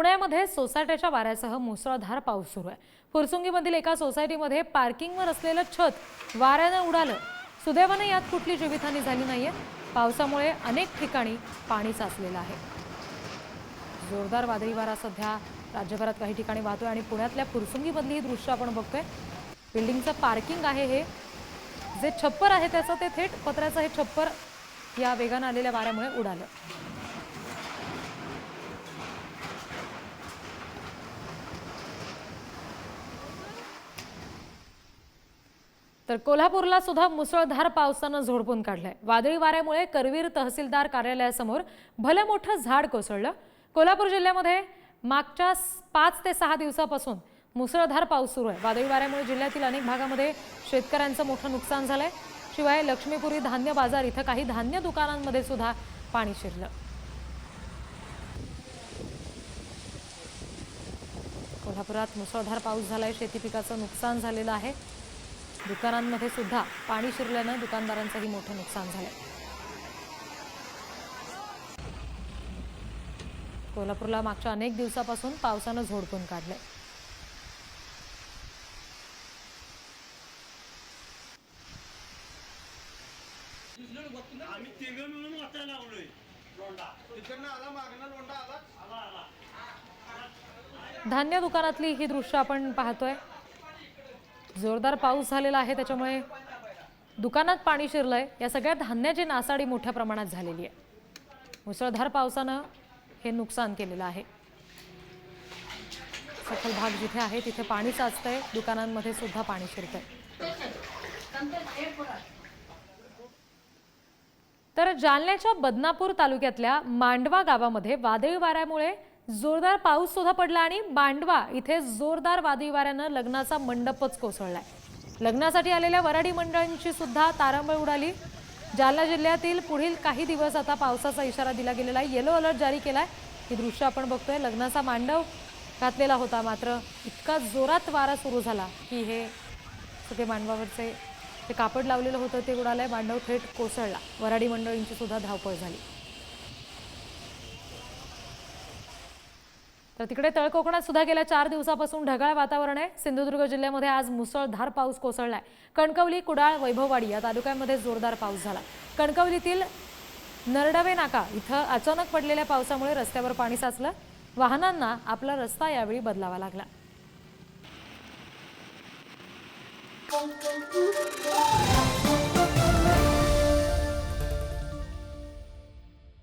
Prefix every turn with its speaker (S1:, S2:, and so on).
S1: पुण्यामध्ये सोसायट्याच्या वाऱ्यासह मुसळधार पाऊस सुरू आहे. फुरसुंगीमधील एका सोसायटीमध्ये पार्किंगवर असलेलं छत वाऱ्यानं उडालं. सुदैवानं यात कुठली जीवितहानी झाली नाहीये. पावसामुळे अनेक ठिकाणी पाणी साचलेलं आहे. जोरदार वादळी वारा सध्या राज्यभरात काही ठिकाणी वाहतोय आणि पुण्यातल्या फुरसुंगीमधली ही दृश्य आपण बघतोय. बिल्डिंगचं पार्किंग आहे हे. जे छप्पर आहे त्याचं ते थेट पत्र्याचं हे छप्पर या वेगानं आलेल्या वाऱ्यामुळे उडालं. तर कोल्हापूरला सुद्धा मुसळधार पावसानं झोडपून काढलंय. वादळी वाऱ्यामुळे करवीर तहसीलदार कार्यालयासमोर भलं मोठं झाड कोसळलं. कोल्हापूर जिल्ह्यामध्ये मागच्या पाच ते सहा दिवसापासून मुसळधार पाऊस सुरू आहे. वादळी वाऱ्यामुळे जिल्ह्यातील अनेक भागामध्ये शेतकऱ्यांचं मोठं नुकसान झालंय. शिवाय लक्ष्मीपुरी धान्य बाजार इथं काही धान्य दुकानांमध्ये सुद्धा पाणी शिरलं. कोल्हापुरात मुसळधार पाऊस झालाय. शेती पिकाचं नुकसान झालेलं आहे. दुकानांमध्ये सुद्धा पाणी शिरल्यानं दुकानदारांचंही मोठं नुकसान झालंय. कोल्हापूरला मागच्या अनेक दिवसापासून पावसानं झोडपून काढलंय.
S2: आम्ही तिघं मिळून लावलोय
S1: धान्य दुकानातली ही दृश्य आपण पाहतोय. जोरदार पाऊस झालेला आहे त्याच्यामुळे दुकानात पाणी शिरलंय. या सगळ्या धान्याची नासाडी मोठ्या प्रमाणात झालेली आहे. मुसळधार पावसानं हे नुकसान केलेलं आहे. सखल भाग जिथे आहे तिथे पाणी साचतंय. दुकानांमध्ये सुद्धा पाणी शिरतंय. तर जालन्याच्या बदनापूर तालुक्यातल्या मांडवा गावामध्ये वादळी वाऱ्यामुळे जोरदार पाऊस सुद्धा पडला आणि मांडवा इथे जोरदार वादळी वाऱ्यानं लग्नाचा मंडपच कोसळलाय. लग्नासाठी आलेल्या वराडी मंडळांची सुद्धा तारांबळ उडाली. जालना जिल्ह्यातील पुढील काही दिवस आता पावसाचा इशारा दिला गेलेला आहे. येलो अलर्ट जारी केलाय. ही दृश्य आपण बघतोय. लग्नाचा मांडव घातलेला होता मात्र इतका जोरात वारा सुरू झाला की हे सगळे मांडवावरचे ते कापड लावलेलं होतं ते उडालंय. मांडव थेट कोसळला. वराडी मंडळींची सुद्धा धावपळ झाली. तर तिकडे तळकोकणात सुद्धा गेल्या चार दिवसापासून ढगाळ वातावरण आहे. सिंधुदुर्ग जिल्ह्यामध्ये आज मुसळधार पाऊस कोसळलाय. कणकवली कुडाळ वैभववाडी या तालुक्यांमध्ये जोरदार पाऊस झाला. कणकवलीतील नरडवे नाका इथं अचानक पडलेल्या पावसामुळे रस्त्यावर पाणी साचलं. वाहनांना आपला रस्ता यावेळी बदलावा लागला.